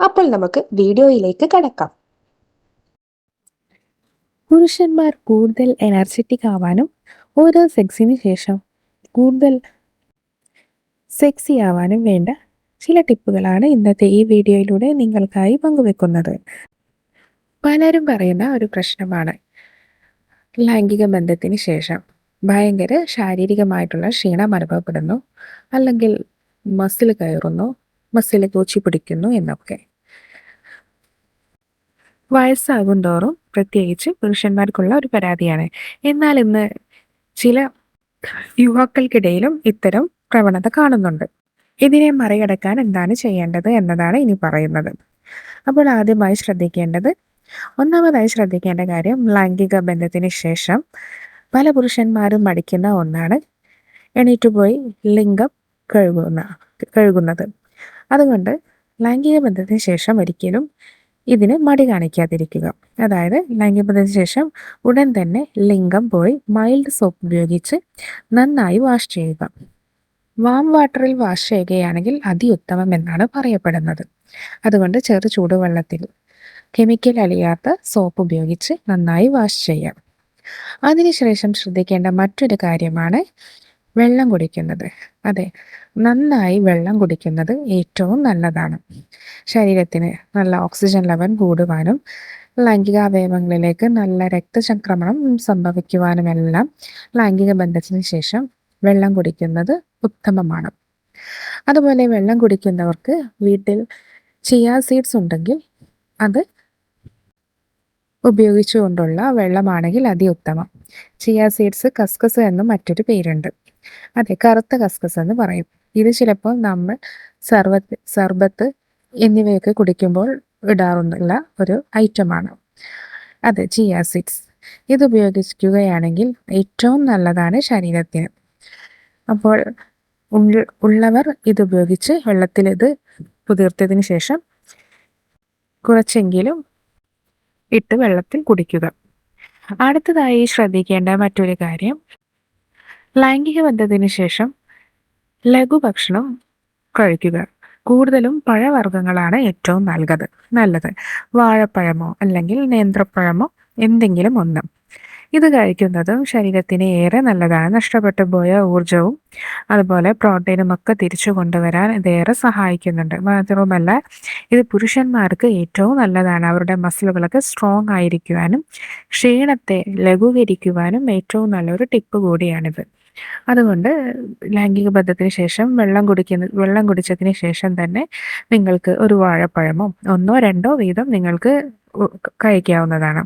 അപ്പോൾ നമുക്ക് വീഡിയോയിലേക്ക് കടക്കാം. പുരുഷന്മാർ കൂടുതൽ എനർജറ്റിക് ആവാനും ഓരോ സെക്സിന് ശേഷം കൂടുതൽ സെക്സി ആവാനും വേണ്ട ചില ടിപ്പുകളാണ് ഇന്നത്തെ ഈ വീഡിയോയിലൂടെ നിങ്ങൾക്കായി പങ്കുവെക്കുന്നത്. പലരും പറയുന്ന ഒരു പ്രശ്നമാണ് ലൈംഗിക ബന്ധത്തിന് ശേഷം ഭയങ്കര ശാരീരികമായിട്ടുള്ള ക്ഷീണം അനുഭവപ്പെടുന്നു അല്ലെങ്കിൽ മസിൽ കയറുന്നു മസിൽ കോച്ചി പിടിക്കുന്നു എന്നൊക്കെ. വയസ്സാകും തോറും പ്രത്യേകിച്ച് പുരുഷന്മാർക്കുള്ള ഒരു പരാതിയാണ്. എന്നാൽ ഇന്ന് ചില യുവാക്കൾക്കിടയിലും ഇത്തരം പ്രവണത കാണുന്നുണ്ട്. ഇതിനെ മറികടക്കാൻ എന്താണ് ചെയ്യേണ്ടത് എന്നതാണ് ഇനി പറയുന്നത്. അപ്പോൾ ആദ്യമായി ശ്രദ്ധിക്കേണ്ടത് ഒന്നാമതായി ശ്രദ്ധിക്കേണ്ട കാര്യം ലൈംഗിക ബന്ധത്തിന് ശേഷം പല പുരുഷന്മാരും മടിക്കുന്ന ഒന്നാണ് എണീറ്റുപോയി ലിംഗം കഴുകുന്ന കഴുകുന്നത്. അതുകൊണ്ട് ലൈംഗിക ബന്ധത്തിന് ശേഷം ഒരിക്കലും ഇതിന് മടി കാണിക്കാതിരിക്കുക. അതായത് ലൈംഗിക ബന്ധത്തിന് ശേഷം ഉടൻ തന്നെ ലിംഗം പോയി മൈൽഡ് സോപ്പ് ഉപയോഗിച്ച് നന്നായി വാഷ് ചെയ്യുക. വാം വാട്ടറിൽ വാഷ് ചെയ്യുകയാണെങ്കിൽ അതിയുത്തമം എന്നാണ് പറയപ്പെടുന്നത്. അതുകൊണ്ട് ചെറു ചൂടുവെള്ളത്തിൽ കെമിക്കൽ അലിയാത്ത സോപ്പ് ഉപയോഗിച്ച് നന്നായി വാഷ് ചെയ്യാം. അതിനുശേഷം ശ്രദ്ധിക്കേണ്ട മറ്റൊരു കാര്യമാണ് വെള്ളം കുടിക്കുന്നത്. അതെ നന്നായി വെള്ളം കുടിക്കുന്നത് ഏറ്റവും നല്ലതാണ്. ശരീരത്തിന് നല്ല ഓക്സിജൻ ലെവൽ കൂടുവാനും ലൈംഗിക അവയവങ്ങളിലേക്ക് നല്ല രക്തചംക്രമണം സംഭവിക്കുവാനുമെല്ലാം ലൈംഗിക ബന്ധത്തിന് ശേഷം വെള്ളം കുടിക്കുന്നത് ഉത്തമമാണ്. അതുപോലെ വെള്ളം കുടിക്കുന്നവർക്ക് വീട്ടിൽ ചിയ സീഡ്സ് ഉണ്ടെങ്കിൽ അത് ഉപയോഗിച്ചുകൊണ്ടുള്ള വെള്ളമാണെങ്കിൽ അതി ഉത്തമം ചിയ സീഡ്സ് കസ്കസ് എന്നും മറ്റൊരു പേരുണ്ട്. അതെ കറുത്ത കസ്കസ് എന്ന് പറയും. ഇത് ചിലപ്പോൾ നമ്മൾ സർവത്ത് സർബത്ത് എന്നിവയൊക്കെ കുടിക്കുമ്പോൾ ഇടാറുള്ള ഒരു ഐറ്റമാണ് അതെ ചിയ സീഡ്സ് ഇത് ഉപയോഗിക്കുകയാണെങ്കിൽ ഏറ്റവും നല്ലതാണ് ശരീരത്തിന്. അപ്പോൾ ഉള്ളവർ ഇത് ഉപയോഗിച്ച് വെള്ളത്തിൽ ഇത് കുതിർത്തതിന് ശേഷം കുറച്ചെങ്കിലും ഇട്ട് വെള്ളത്തിൽ കുടിക്കുക. അടുത്തതായി ശ്രദ്ധിക്കേണ്ട മറ്റൊരു കാര്യം ലൈംഗിക ബന്ധത്തിന് ശേഷം ലഘുഭക്ഷണം കഴിക്കുക. കൂടുതലും പഴവർഗങ്ങളാണ് ഏറ്റവും നല്ലത്. നല്ലത്. വാഴപ്പഴമോ അല്ലെങ്കിൽ നേന്ത്രപ്പഴമോ എന്തെങ്കിലും ഒന്ന്. ഇത് കഴിക്കുന്നതും ശരീരത്തിന് ഏറെ നല്ലതാണ്. നഷ്ടപ്പെട്ടു പോയ ഊർജവും അതുപോലെ പ്രോട്ടീനും ഒക്കെ തിരിച്ചു കൊണ്ടുവരാൻ ഇതേറെ സഹായിക്കുന്നുണ്ട്. മാത്രവുമല്ല ഇത് പുരുഷന്മാർക്ക് ഏറ്റവും നല്ലതാണ്. അവരുടെ മസിലുകളൊക്കെ സ്ട്രോങ് ആയിരിക്കുവാനും ക്ഷീണത്തെ ലഘൂകരിക്കുവാനും ഏറ്റവും നല്ലൊരു ടിപ്പ് കൂടിയാണിത്. അതുകൊണ്ട് ലൈംഗിക ബന്ധത്തിന് ശേഷം വെള്ളം കുടിക്കുന്ന വെള്ളം കുടിച്ചതിന് ശേഷം തന്നെ നിങ്ങൾക്ക് ഒരു വാഴപ്പഴമോ ഒന്നോ രണ്ടോ വീതം നിങ്ങൾക്ക് കഴിക്കാവുന്നതാണ്.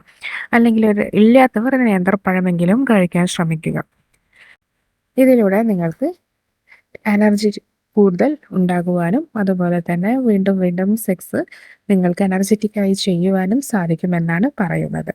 അല്ലെങ്കിൽ ഒരു ഇല്ലാത്തവർ നേന്ത്രപ്പഴമെങ്കിലും കഴിക്കാൻ ശ്രമിക്കുക. ഇതിലൂടെ നിങ്ങൾക്ക് എനർജി കൂടുതൽ ഉണ്ടാകുവാനും അതുപോലെ തന്നെ വീണ്ടും വീണ്ടും സെക്സ് നിങ്ങൾക്ക് എനർജറ്റിക്കായി ചെയ്യുവാനും സാധിക്കുമെന്നാണ് പറയുന്നത്.